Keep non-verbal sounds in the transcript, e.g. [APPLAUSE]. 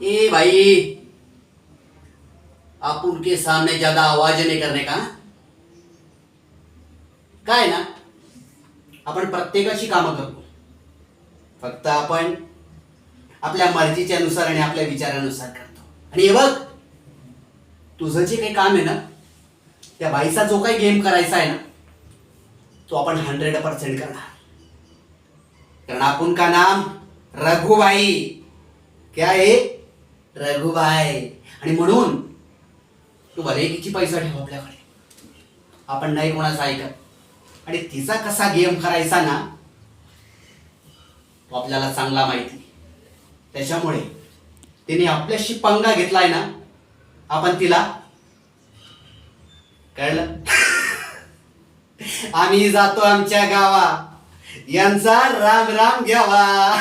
ए भाई आप उनके सामने ज्यादा आवाज नहीं करने का काय ना? आपण प्रत्येकाची कामं करतो. फक्त आपण आपल्या मर्जीच्या नुसार आणि आपल्या विचारानुसार करतो. आणि हे बघ तुझं जे काही काम आहे ना त्या बाईचा जो काही गेम करायचा आहे ना तो आपण हंड्रेड पर्सेंट करणार. कारण आपण का नाम? रघुबाई. क्या आहे रघुबाई. आणि म्हणून तू भले किती पैसा ठेव आपल्याकडे. आपण नाही कोणाचं ऐकत. आणि तिचा कसा गेम करायचा ना तो आपल्याला चांगला माहिती. त्याच्यामुळे तिने आपल्याशी पंगा घेतलाय ना आपण तिला कळलं? [LAUGHS] आम्ही जातो आमच्या गावा. यांचा राम राम घ्यावा.